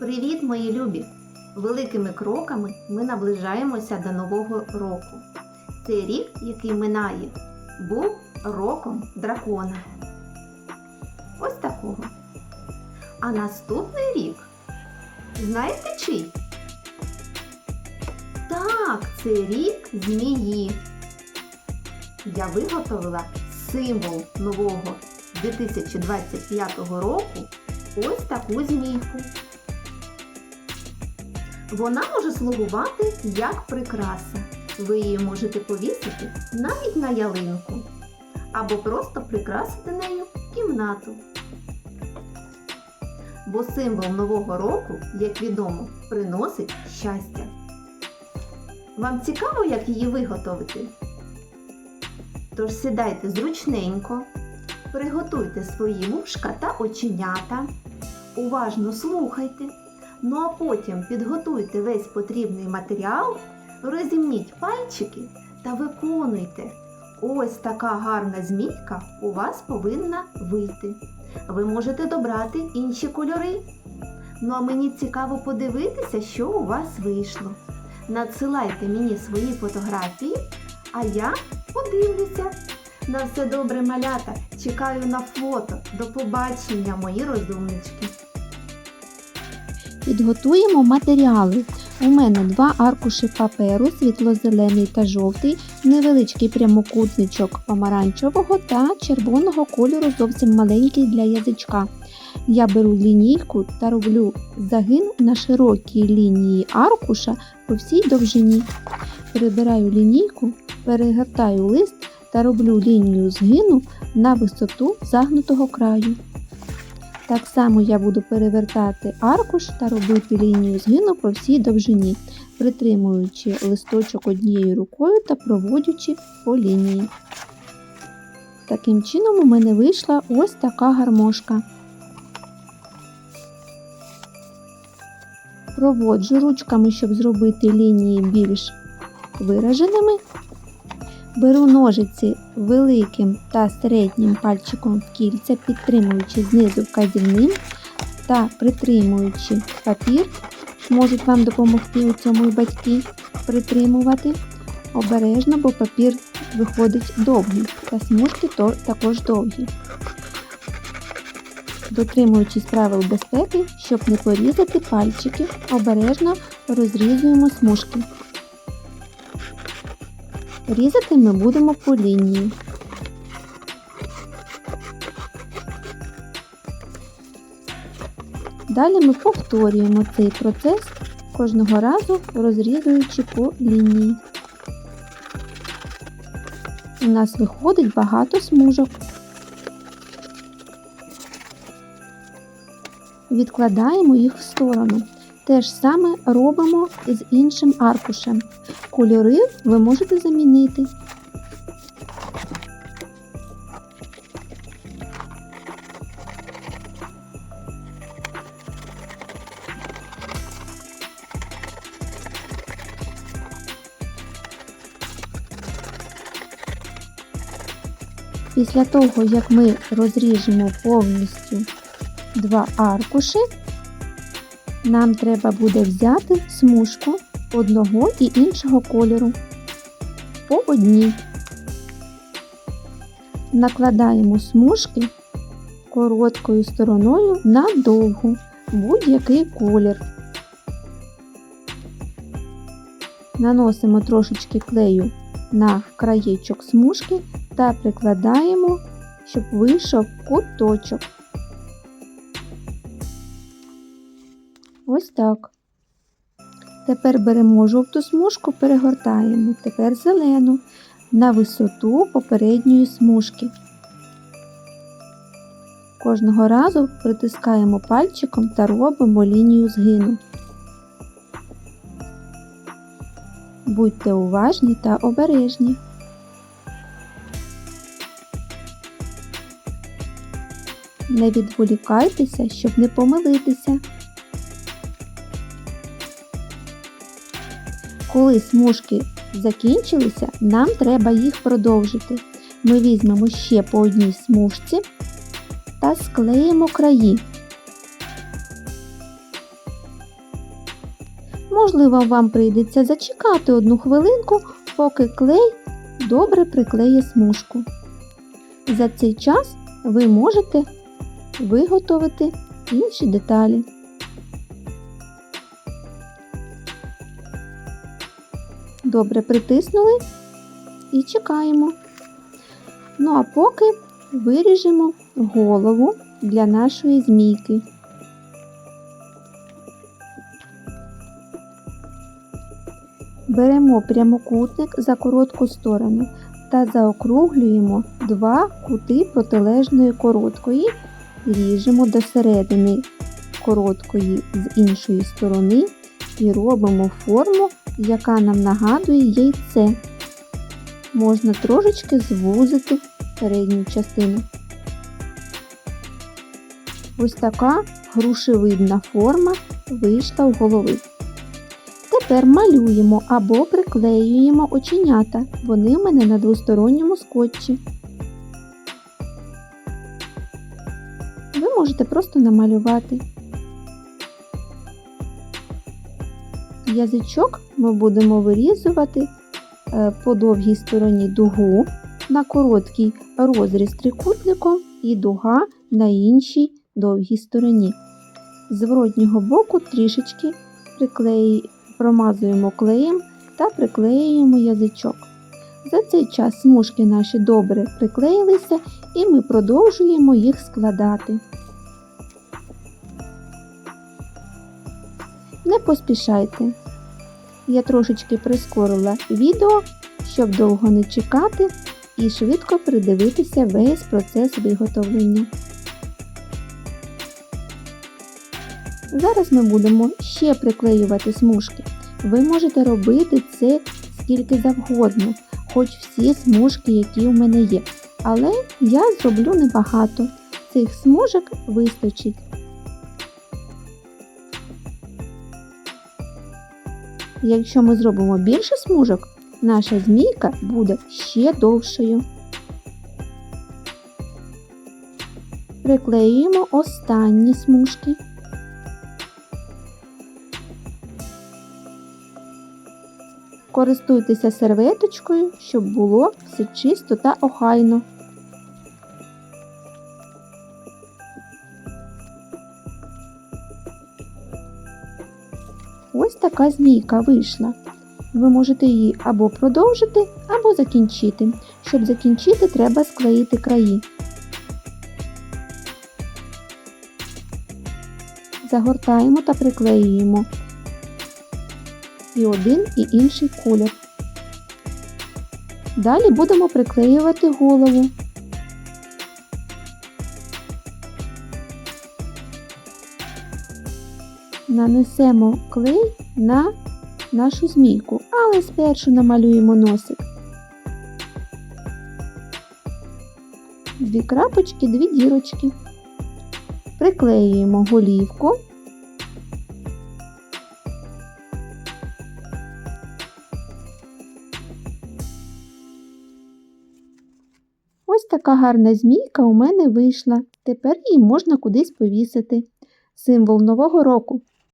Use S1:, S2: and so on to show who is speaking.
S1: Привіт, мої любі! Великими кроками ми наближаємося до Нового року. Цей рік, який минає, був роком дракона. Ось такого. А наступний рік, знаєте чий? Так, це рік змії. Я виготовила символ нового 2025 року ось таку змійку. Вона може слугувати як прикраса. Ви її можете повісити навіть на ялинку або просто прикрасити нею кімнату. Бо символ Нового року, як відомо, приносить щастя. Вам цікаво, як її виготовити? Тож сідайте зручненько, приготуйте свої вушка та оченята, уважно слухайте. Ну а потім підготуйте весь потрібний матеріал, розімніть пальчики та виконуйте. Ось така гарна змійка у вас повинна вийти. Ви можете добрати інші кольори. Ну а мені цікаво подивитися, що у вас вийшло. Надсилайте мені свої фотографії, а я подивлюся. На все добре, малята. Чекаю на фото. До побачення, мої розумнички.
S2: Підготуємо матеріали. У мене два аркуші паперу, світло-зелений та жовтий, невеличкий прямокутничок помаранчевого та червоного кольору зовсім маленький для язичка. Я беру лінійку та роблю загин на широкій лінії аркуша по всій довжині. Прибираю лінійку, перегортаю лист та роблю лінію згину на висоту загнутого краю. Так само я буду перевертати аркуш та робити лінію згину по всій довжині, притримуючи листочок однією рукою та проводячи по лінії. Таким чином у мене вийшла ось така гармошка. Проводжу ручками, щоб зробити лінії більш вираженими. Беру ножиці великим та середнім пальчиком в кільця, підтримуючи знизу вказівним та притримуючи папір, можуть вам допомогти у цьому і батьки притримувати обережно, бо папір виходить довгий, та смужки то також довгі. Дотримуючись правил безпеки, щоб не порізати пальчики, обережно розрізуємо смужки. Різати ми будемо по лінії. Далі ми повторюємо цей процес кожного разу розрізуючи по лінії. У нас виходить багато смужок. Відкладаємо їх в сторону. Те ж саме робимо з іншим аркушем. Кольори ви можете замінити. Після того, як ми розріжемо повністю два аркуші, нам треба буде взяти смужку одного і іншого кольору по одній. Накладаємо смужки короткою стороною на довгу будь-який колір. Наносимо трошечки клею на краєчок смужки та прикладаємо, щоб вийшов куточок. Ось так. Тепер беремо жовту смужку, перегортаємо, тепер зелену на висоту попередньої смужки. Кожного разу притискаємо пальчиком та робимо лінію згину. Будьте уважні та обережні. Не відволікайтеся, щоб не помилитися. Коли смужки закінчилися, нам треба їх продовжити. Ми візьмемо ще по одній смужці та склеїмо краї. Можливо, вам прийдеться зачекати одну хвилинку, поки клей добре приклеє смужку. За цей час ви можете виготовити інші деталі. Добре притиснули і чекаємо. Ну а поки виріжемо голову для нашої змійки. Беремо прямокутник за коротку сторону та заокруглюємо два кути протилежної короткої, ріжемо до середини короткої з іншої сторони і робимо форму, яка нам нагадує яйце. Можна трошечки звузити передню частину. Ось така грушевидна форма вийшла у голови. Тепер малюємо або приклеюємо оченята. Вони в мене на двосторонньому скотчі. Ви можете просто намалювати. Язичок ми будемо вирізувати е, по довгій стороні дугу, на короткий розріз трикутником і дуга на іншій довгій стороні. З зворотнього боку трішечки приклеї, промазуємо клеєм та приклеюємо язичок. За цей час смужки наші добре приклеїлися і ми продовжуємо їх складати. Не поспішайте. Я трошечки прискорила відео, щоб довго не чекати і швидко придивитися весь процес виготовлення. Зараз ми будемо ще приклеювати смужки. Ви можете робити це скільки завгодно, хоч всі смужки, які у мене є. Але я зроблю небагато. Цих смужок вистачить. Якщо ми зробимо більше смужок, наша змійка буде ще довшою. Приклеюємо останні смужки. Користуйтеся серветочкою, щоб було все чисто та охайно. Така змійка вийшла. Ви можете її або продовжити, або закінчити. Щоб закінчити, треба склеїти краї. Загортаємо та приклеюємо і один, і інший колір. Далі будемо приклеювати голову. Нанесемо клей на нашу змійку, але спершу намалюємо носик. Дві крапочки, дві дірочки. Приклеюємо голівку. Ось така гарна змійка у мене вийшла. Тепер її можна кудись повісити. Символ Нового року.